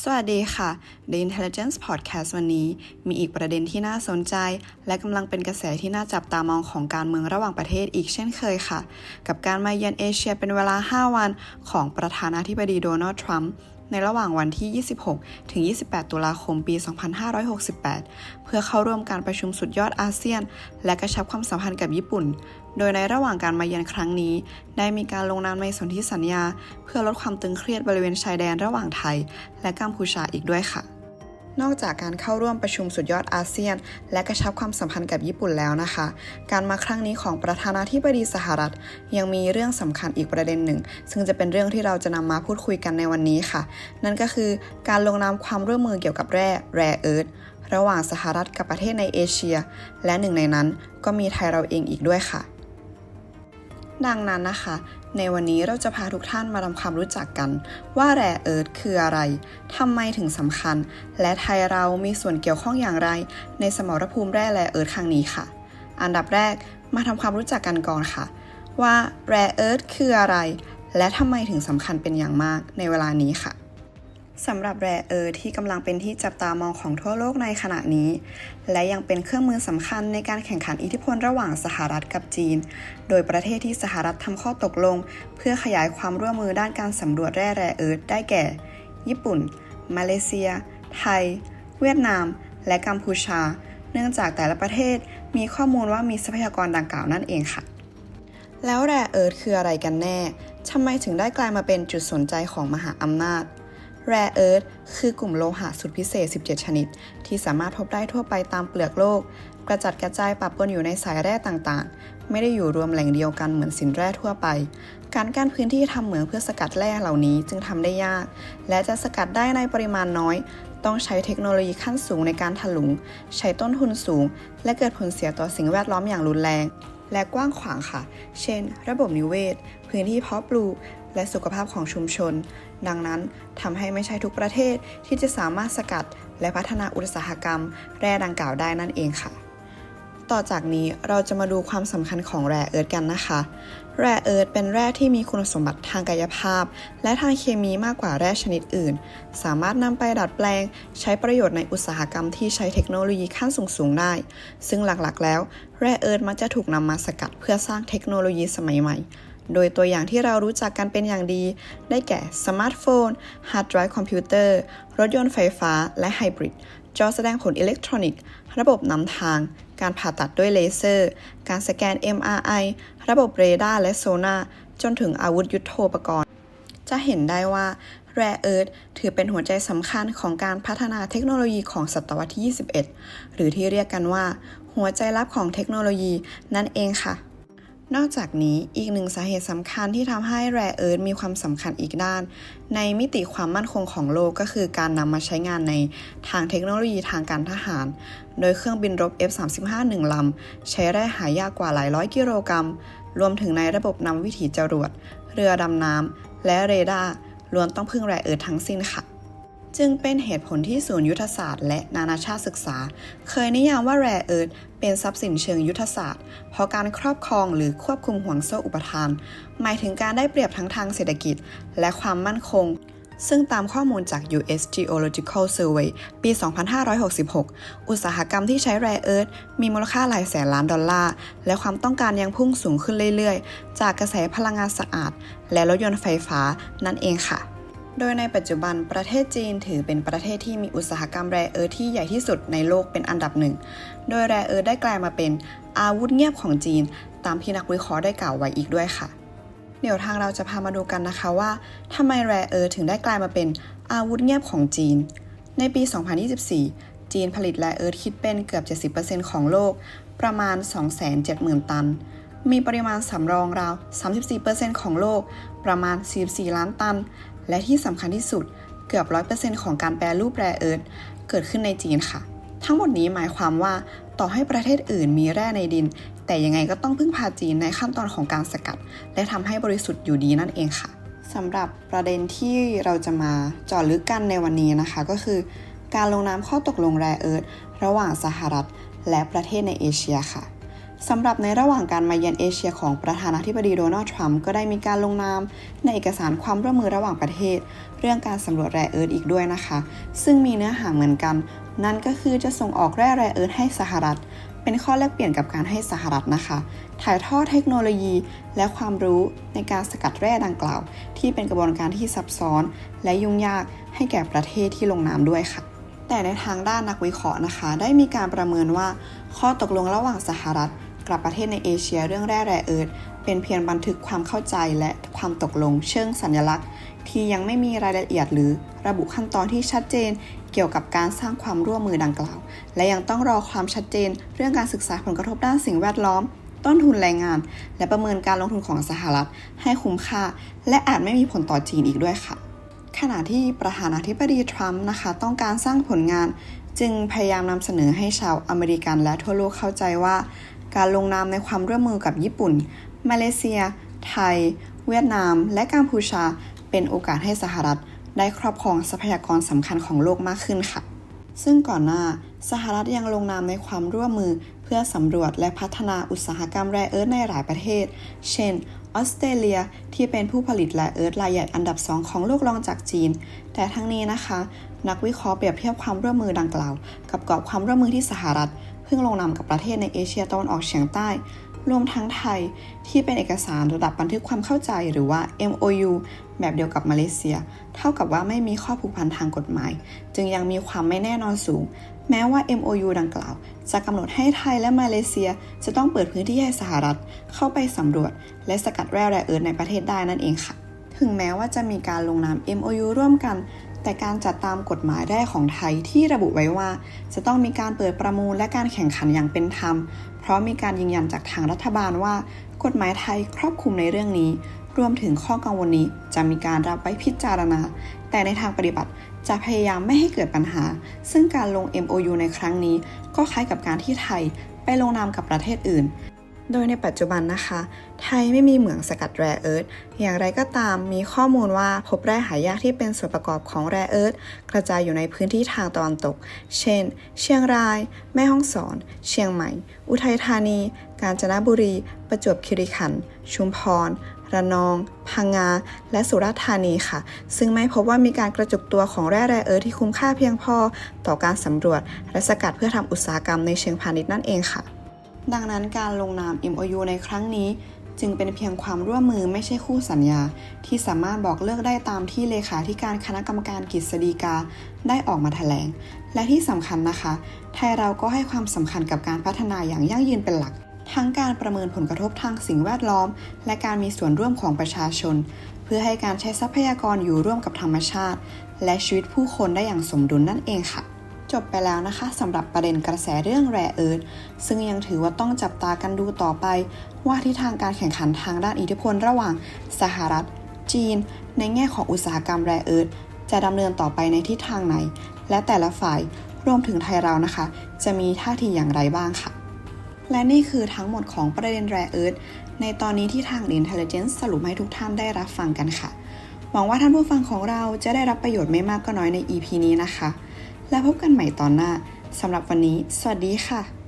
สวัสดีค่ะ The Intelligence Podcast วันนี้ มีอีกประเด็นที่น่าสนใจ และกำลังเป็นกระแสที่น่าจับตามองของการเมืองระหว่างประเทศอีกเช่นเคยค่ะ กับการมาเยือนเอเชียเป็นเวลา 5 วันของประธานาธิบดีโดนัลด์ทรัมป์ ในระหว่างวันที่ 26 ถึง 28 ตุลาคมปี 2568 เพื่อเข้าร่วมการประชุมสุดยอดอาเซียน และกระชับความสัมพันธ์กับญี่ปุ่น โดยในระหว่างการมาเยือนครั้งนี้ ได้มีการลงนามในสนธิสัญญา เพื่อลดความตึงเครียดบริเวณชายแดนระหว่างไทย และกัมพูชาอีกด้วยค่ะ นอกจากการเข้าร่วมประชุมสุดยอดอาเซียน และกระชับความสัมพันธ์กับญี่ปุ่นแล้วนะคะ การมาครั้งนี้ของประธานาธิบดีสหรัฐ ยังมีเรื่องสำคัญอีกประเด็นหนึ่ง ซึ่งจะเป็นเรื่องที่เราจะนำมาพูดคุยกันในวันนี้ค่ะ นั่นก็คือการลงนามความร่วมมือเกี่ยวกับแร่แร่เอิร์ธระหว่างสหรัฐกับประเทศในเอเชีย และหนึ่งในนั้นก็มีไทยเราเองอีกด้วยค่ะ ดังนั้นนะคะ ในวันนี้เราจะพาทุกท่านมาทำความรู้จักกัน ว่าแร่เอิร์ธคืออะไร ทำไมถึงสำคัญ และไทยเรามีส่วนเกี่ยวข้องอย่างไร ในสมรภูมิแร่แร่เอิร์ธครั้งนี้ค่ะ อันดับแรกมาทำความรู้จักกันก่อนค่ะ ว่าแร่เอิร์ธคืออะไร และทำไมถึงสำคัญเป็นอย่างมากในเวลานี้ค่ะ สำหรับแร่เอิร์ธที่กำลังเป็นที่จับตามองของทั่วโลกในขณะนี้ และยังเป็นเครื่องมือสำคัญในการแข่งขันอิทธิพลระหว่างสหรัฐกับจีน โดยประเทศที่สหรัฐทำข้อตกลง เพื่อขยายความร่วมมือด้านการสำรวจแร่แร่เอิร์ธได้แก่ ญี่ปุ่น มาเลเซีย ไทย เวียดนาม และกัมพูชา เนื่องจากแต่ละประเทศมีข้อมูลว่ามีทรัพยากรดังกล่าวนั่นเองค่ะ แล้วแร่เอิร์ธคืออะไรกันแน่ทำไมถึงได้กลายมาเป็นจุดสนใจของมหาอำนาจ แร่เอิร์ธคือกลุ่มโลหะสุดพิเศษ 17 ชนิด ที่สามารถพบได้ทั่วไปตามเปลือกโลก กระจัดกระจายปะปนอยู่ในสายแร่ต่างๆ ไม่ได้อยู่รวมแหล่งเดียวกันเหมือนสินแร่ทั่วไป การกั้นพื้นที่ทำเหมืองเพื่อสกัดแร่เหล่านี้จึงทำได้ยาก และจะสกัดได้ในปริมาณน้อย ต้องใช้เทคโนโลยีขั้นสูงในการถลุง ใช้ต้นทุนสูง และเกิดผลเสียต่อสิ่งแวดล้อมอย่างรุนแรง และกว้างขวางค่ะ เช่น ระบบนิเวศ พื้นที่เพาะปลูก และสุขภาพของชุมชน ดังนั้นทำให้ไม่ใช่ทุกประเทศที่จะสามารถสกัดและพัฒนาอุตสาหกรรม แร่ดังกล่าวได้นั่นเองค่ะ ต่อจากนี้เราจะมาดูความสำคัญของแร่เอิร์ธกันนะคะ แร่เอิร์ธเป็นแร่ที่มีคุณสมบัติทางกายภาพ และทางเคมีมากกว่าแร่ชนิดอื่น สามารถนำไปดัดแปลง ใช้ประโยชน์ในอุตสาหกรรมที่ใช้เทคโนโลยีขั้นสูงๆได้ ซึ่งหลักๆ แล้ว แร่เอิร์ธมักจะถูกนำมาสกัดเพื่อสร้างเทคโนโลยีสมัยใหม่โดยตัวอย่างที่เรารู้จักกันเป็นอย่างดี ได้แก่สมาร์ทโฟน ฮาร์ดไดรฟ์คอมพิวเตอร์ รถยนต์ไฟฟ้า และไฮบริด จอแสดงผลอิเล็กทรอนิกส์ ระบบนำทาง การผ่าตัดด้วยเลเซอร์ การสแกน MRI ระบบเรดาร์และโซนาจนถึงอาวุธยุโทโธปกรณ์ จะเห็นได้ว่าแร่เอิร์ธถือเป็นหัวใจสำคัญของการพัฒนาเทคโนโลยีของศตวรรษที่ 21 หรือที่เรียกกันว่า หัวใจลับของเทคโนโลยีนั่นเองค่ะ นอกจากนี้อีกหนึ่งสาเหตุสำคัญที่ทำให้แร่เอิร์ธมีความสำคัญอีกด้าน ในมิติความมั่นคงของโลกก็คือการนำมาใช้งานในทางเทคโนโลยีทางการทหาร โดยเครื่องบินรบ F-35 หนึ่งลำใช้แร่หายากกว่าหลายร้อยกิโลกรัม รวมถึงในระบบนำวิถีจรวด เรือดำน้ำและเรดาร์ล้วนต้องพึ่งแร่เอิร์ธทั้งสิ้นค่ะ จึงเป็นเหตุผลที่ศูนย์ยุทธศาสตร์และนานาชาติศึกษา เคยนิยามว่าแร่เอิร์ธเป็นทรัพย์สินเชิงยุทธศาสตร์ เพราะการครอบครองหรือควบคุมห่วงโซ่อุปทาน หมายถึงการได้เปรียบทั้งทางเศรษฐกิจ และความมั่นคง ซึ่งตามข้อมูลจาก US Geological Survey ปี 2566 อุตสาหกรรมที่ใช้แร่เอิร์ธมีมูลค่าหลายแสนล้านดอลลาร์ และความต้องการยังพุ่งสูงขึ้นเรื่อยๆ จากกระแสพลังงานสะอาด และรถยนต์ไฟฟ้านั่นเองค่ะ โดยในปัจจุบันประเทศจีนถือเป็นประเทศที่มีอุตสาหกรรมแร่เอิร์ธที่ใหญ่ที่สุดในโลกเป็นอันดับหนึ่ง โดยแร่เอิร์ธได้กลายมาเป็นอาวุธเงียบของจีน ตามที่นักวิเคราะห์ได้กล่าวไว้อีกด้วยค่ะ เดี๋ยวทางเราจะพามาดูกันนะคะว่าทำไมแร่เอิร์ธถึงได้กลายมาเป็นอาวุธเงียบของจีน ในปี 2024 จีนผลิตแร่เอิร์ธคิดเป็นเกือบ 70%ของโลก ประมาณ 270,000 ตัน มีปริมาณสำรองราว 34%ของโลก ประมาณ 44 ล้านตัน และที่สำคัญที่สุดเกือบ 100%ของการแปรรูปแร่เอิร์ธเกิดขึ้นในจีนค่ะ ทั้งหมดนี้หมายความว่าต่อให้ประเทศอื่นมีแร่ในดิน แต่ยังไงก็ต้องพึ่งพาจีนในขั้นตอนของการสกัด และทำให้บริสุทธิ์อยู่ดีนั่นเองค่ะสำหรับประเด็นที่เราจะมาเจาะลึกกันในวันนี้นะคะ ก็คือ การลงนามข้อตกลงแร่เอิร์ธระหว่างสหรัฐ และประเทศในเอเชียค่ะ สำหรับในระหว่างการมาเยือนเอเชียของประธานาธิบดีโดนัลด์ทรัมป์ก็ได้มีการลงนาม ในเอกสารความร่วมมือระหว่างประเทศ เรื่องการสำรวจแร่เอิร์ธอีกด้วยนะคะ ซึ่งมีเนื้อหาเหมือนกัน นั่นก็คือจะส่งออกแร่แร่เอิร์ธให้สหรัฐ เป็นข้อแลกเปลี่ยนกับการให้สหรัฐนะคะ ถ่ายทอดเทคโนโลยี และความรู้ในการสกัดแร่ดังกล่าว ที่เป็นกระบวนการที่ซับซ้อน และยุ่งยากให้แก่ประเทศที่ลงนามด้วยค่ะแต่ในทางด้านนักวิเคราะห์นะคะ ได้มีการประเมินว่า ข้อตกลงระหว่างสหรัฐ กลับประเทศในเอเชียเรื่องแร่แร่เอิร์ธเป็นเพียงบันทึกความเข้าใจและความตกลงเชิงสัญลักษณ์ ที่ยังไม่มีรายละเอียดหรือระบุขั้นตอนที่ชัดเจนเกี่ยวกับการสร้างความร่วมมือดังกล่าว และยังต้องรอความชัดเจน เรื่องการศึกษาผลกระทบด้านสิ่งแวดล้อม ต้นทุนแรงงาน และประเมินการลงทุนของสหรัฐ ให้คุ้มค่า และอาจไม่มีผลต่อจีนอีกด้วยค่ะ ขณะที่ประธานาธิบดีทรัมป์นะคะ ต้องการสร้างผลงาน จึงพยายามนำเสนอให้ชาวอเมริกันและทั่วโลกเข้าใจว่า การลงนามในความร่วมมือกับญี่ปุ่น มาเลเซีย ไทย เวียดนาม และกัมพูชา เป็นโอกาสให้สหรัฐ ได้ครอบครองทรัพยากรสำคัญของโลกมากขึ้นค่ะ ซึ่งก่อนหน้าสหรัฐยังลงนามในความร่วมมือเพื่อสำรวจและพัฒนาอุตสาหกรรมแร่เอิร์ธในหลายประเทศ เช่น ออสเตรเลียที่เป็นผู้ผลิตแร่เอิร์ธรายใหญ่อันดับ2ของโลกรองจากจีน แต่ทั้งนี้นะคะ นักวิเคราะห์เปรียบเทียบความร่วมมือดังกล่าว กับกรอบความร่วมมือที่สหรัฐ พิ่งลงนามกับประเทศในเอเชียตะวันออกเฉียงใต้ รวมทั้งไทยที่เป็นเอกสารระดับบันทึกความเข้าใจหรือว่า MOU แบบเดียวกับมาเลเซีย เท่ากับว่าไม่มีข้อผูกพันทางกฎหมาย จึงยังมีความไม่แน่นอนสูง แม้ว่า MOU ดังกล่าว จะกำหนดให้ไทยและมาเลเซีย จะต้องเปิดพื้นที่ให้สหรัฐ เข้าไปสำรวจ และสกัดแร่แร่เอิร์ธในประเทศได้นั่นเองค่ะ ถึงแม้ว่าจะมีการลงนาม MOU ร่วมกัน แต่การจัดตามกฎหมายแร่ของไทยที่ระบุไว้ว่า จะต้องมีการเปิดประมูลและการแข่งขันอย่างเป็นธรรม เพราะมีการยืนยันจากทางรัฐบาลว่า กฎหมายไทยครอบคลุมในเรื่องนี้ รวมถึงข้อกังวลนี้จะมีการรับไว้พิจารณา แต่ในทางปฏิบัติจะพยายามไม่ให้เกิดปัญหา ซึ่งการลง MOU ในครั้งนี้ ก็คล้ายกับการที่ไทยไปลงนามกับประเทศอื่น โดยในปัจจุบันนะคะ ไทยไม่มีเหมืองสกัดแร่เอิร์ธอย่างไรก็ตามมีข้อมูลว่าพบแร่หายากที่เป็นส่วนประกอบของแร่เอิร์ธกระจายอยู่ในพื้นที่ทางตะวันตก เช่น เชียงราย แม่ฮ่องสอน เชียงใหม่ อุทัยธานี กาญจนบุรี ประจวบคีรีขันธ์ชุมพรระนอง พังงา และสุราษฎร์ธานีค่ะ ซึ่งไม่พบว่ามีการกระจุกตัวของแร่แร่เอิร์ธที่คุ้มค่าเพียงพอ ต่อการสำรวจและสกัดเพื่อทำอุตสาหกรรมในเชิงพาณิชย์นั่นเองค่ะ ดังนั้นการลงนาม MOU ในครั้งนี้ จึงเป็นเพียงความร่วมมือไม่ใช่คู่สัญญา ที่สามารถบอกเลิกได้ตามที่เลขาธิการคณะกรรมการกฤษฎีกาได้ออกมาแถลง และที่สำคัญนะคะ ไทยเราก็ให้ความสำคัญกับการพัฒนาอย่างยั่งยืนเป็นหลัก ทั้งการประเมินผลกระทบทางสิ่งแวดล้อม และการมีส่วนร่วมของประชาชน เพื่อให้การใช้ทรัพยากรอยู่ร่วมกับธรรมชาติ และชีวิตผู้คนได้อย่างสมดุลนั่นเองค่ะ จบไปแล้วนะคะสำหรับประเด็นกระแสเรื่องแร่เอิร์ธซึ่งยังถือว่าต้องจับตากันดูต่อไป ว่าทิศทางการแข่งขันทางด้านอิทธิพลระหว่างสหรัฐ จีน ในแง่ของอุตสาหกรรมแร่เอิร์ธจะดำเนินต่อไปในทิศทางไหน และแต่ละฝ่ายรวมถึงไทยเรานะคะ จะมีท่าทีอย่างไรบ้างค่ะ และนี่คือทั้งหมดของประเด็นแร่เอิร์ธในตอนนี้ที่ทาง The Intelligence สรุปให้ทุกท่านได้รับฟังกันค่ะ หวังว่าท่านผู้ฟังของเราจะได้รับประโยชน์ไม่มากก็น้อยใน EP นี้นะคะ แล้วพบกันใหม่ตอนหน้าสำหรับวันนี้ สวัสดีค่ะ